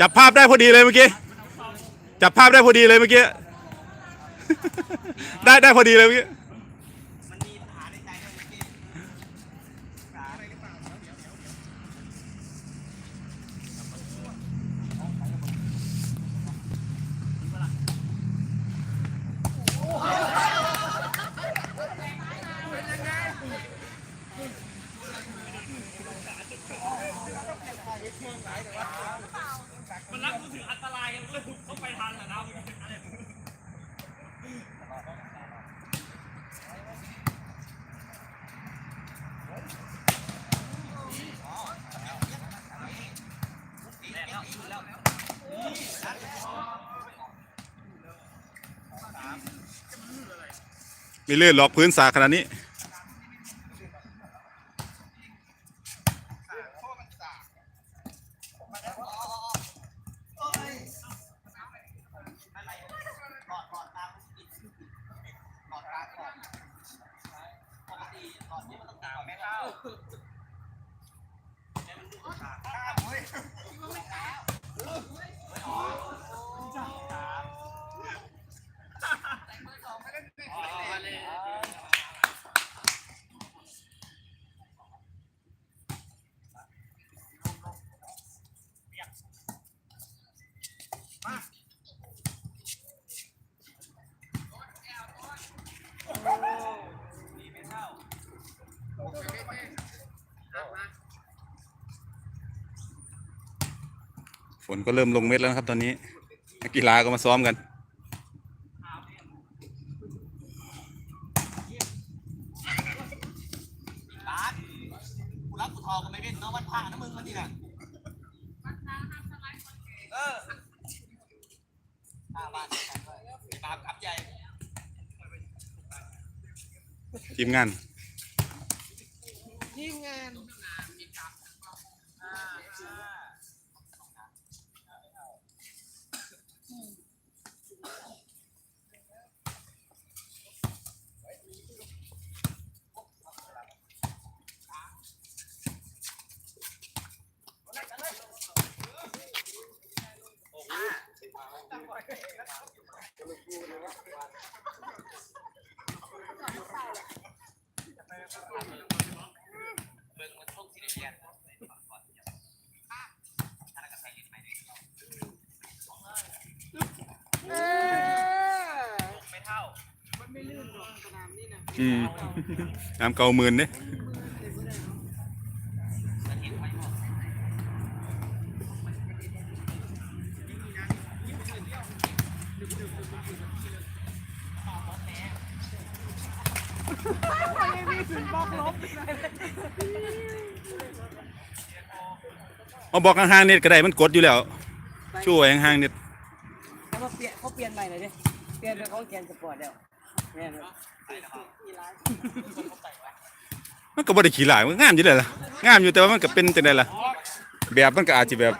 จับภาพได้พอดีเลยเมื่อกี้ จับภาพได้พอดีเลยเมื่อกี้ ได้ได้พอดีเลยเมื่อกี้ เขาไปทานแล้วนะอะไรไม่เลื่อนหรอกพื้นสาขนาดนี้ นก็เริ่มลงเม็ดแล้วนะครับ ตอนนี้นักกีฬาก็มาซ้อมกัน กูรับกูทองกันไม่เป็นเนาะวันพระนะมึงมันนี่น่ะเออห้าบาทตามกับใหญ่ ทีมงาน ทีมงาน อืมน้ำเกาหมื่นเนี่ยเอาบอกห่างๆนิดก็ได้มันกดอยู่แล้ว ช่วยห่างๆนิดแล้วมาเปลี่ยนเขาเปลี่ยนใหม่เลยดิเปลี่ยนเป็นเขาแกนสปอร์ตแล้วแม่นครับ มันก็บ่ได้ขี้หลายมันงามอยู่เลยล่ะงามอยู่แต่ว่ามันก็เป็นจังไดล่ะ แบบมันก็อาจจะแบบ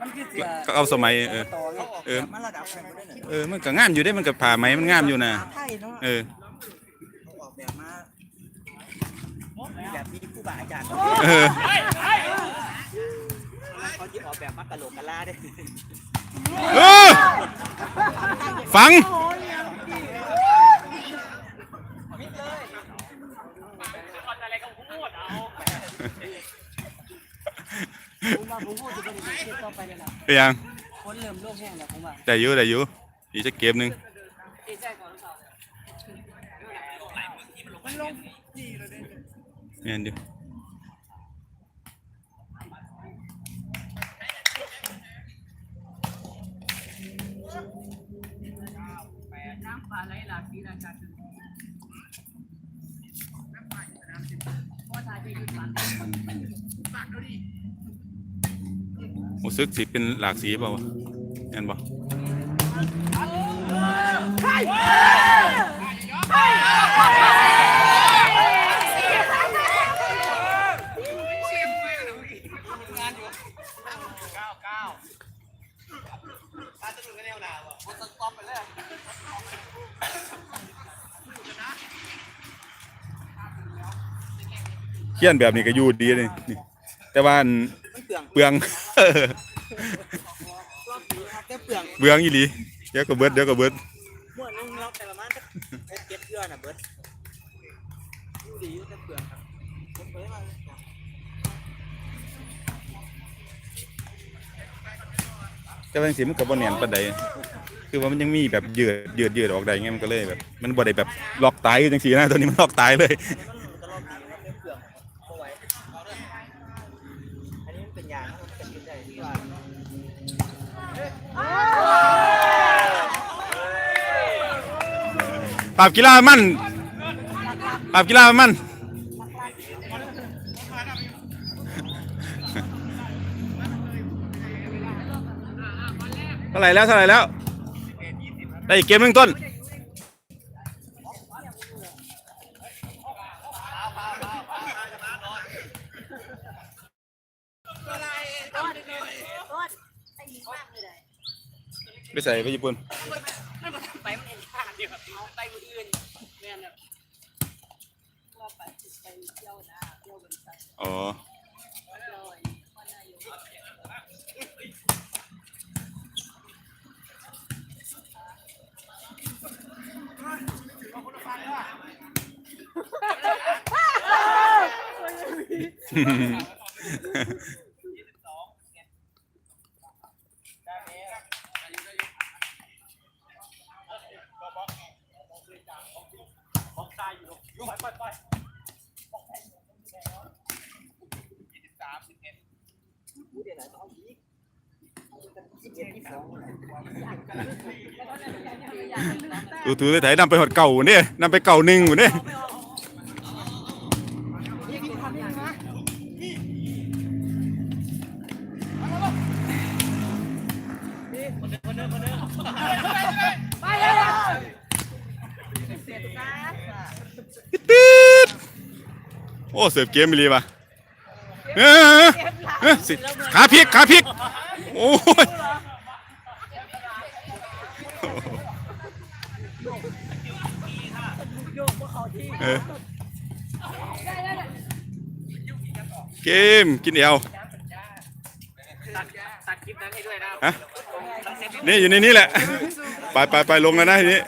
มันคือเสือก็เอาสมัยเออต่อไงเออมันระดับกันได้เลยเออมันก็งามอยู่ได้มันก็ผ่าไหมมันงามอยู่นะไทยเนาะเออเขาออกแบบมาแบบมีผู้บาอาจารย์เออเขาที่ออกแบบมากะโหลกกะลาได้เออฟัง อะไรก็พูดเอา ผมว่าผมพูดจะเป็นอย่างนี้ต่อไปเลยนะเป็นยังคนเริ่มโลกแห้งแล้วผมว่าได้อยู่ได้อยู่อีกจะเกมหนึงเอ้ใจก่อนหรือเปล่าเงี้ยอยู่น้ รู้สึกสิเป็นหลากสีเปล่าวะเห็นบ่เก้าเก้าถ้าจะถึงกันแนวหนาวอะมันสต็อปไปเขียนแบบนี้ก็อยู่ดีเลยนี่แต่ว่า เปลืองเปลืองแต่เปลืองเบืองอีหลีเดี๋ยวก็เบิดเดี๋ยวก็เบิดม้วนนึงล็อกแต่ละมันจะหกเจ็ดเกลือน่ะเบิดอยู่ดีอยู่แต่เปลืองครับผมเผยมาเลยแต่ว่าจังซี่มันก็บ่แน่นปานใดคือว่ามันยังมีแบบยืดยืดยืดออกได้ไงมันก็เลยแบบ มันบ่ได้แบบล็อกตายจังซี่นะตัวนี้มันล็อกตายเลย มันก็ล็อกดีว่าเนื้อเปลือก อันนี้มันเป็นยางมันจะกินได้ที่ว่าปราบกีฬามันปราบกีฬามันเท่าไหร่แล้วเท่าไหร่แล้ว ได้อีกเกมหนึ่งต้น ไปใส่ไปญี่ปุ่นไปมันเองขาดเดียวเอาไปมืออื่นแม่นแบบว่าไปไปเที่ยวนะเที่ยวบริษัทอ๋อเที่ยวไอ้พ่ายกตูตู ไถนำไปหดเก่าเนี่ยนำไปเก่าหนึ่งอยู่เนี่ยตืดโอ้เสิร์ฟเกมไปเลยป่ะ เออเออสิขาพลิกขาพลิกโอ้ยเออเกมกินเอวตัดตัดคลิปนั้นให้ด้วยนะฮะนี่อยู่ในนี้แหละ ไปไปไปลงแล้วนะทีนี้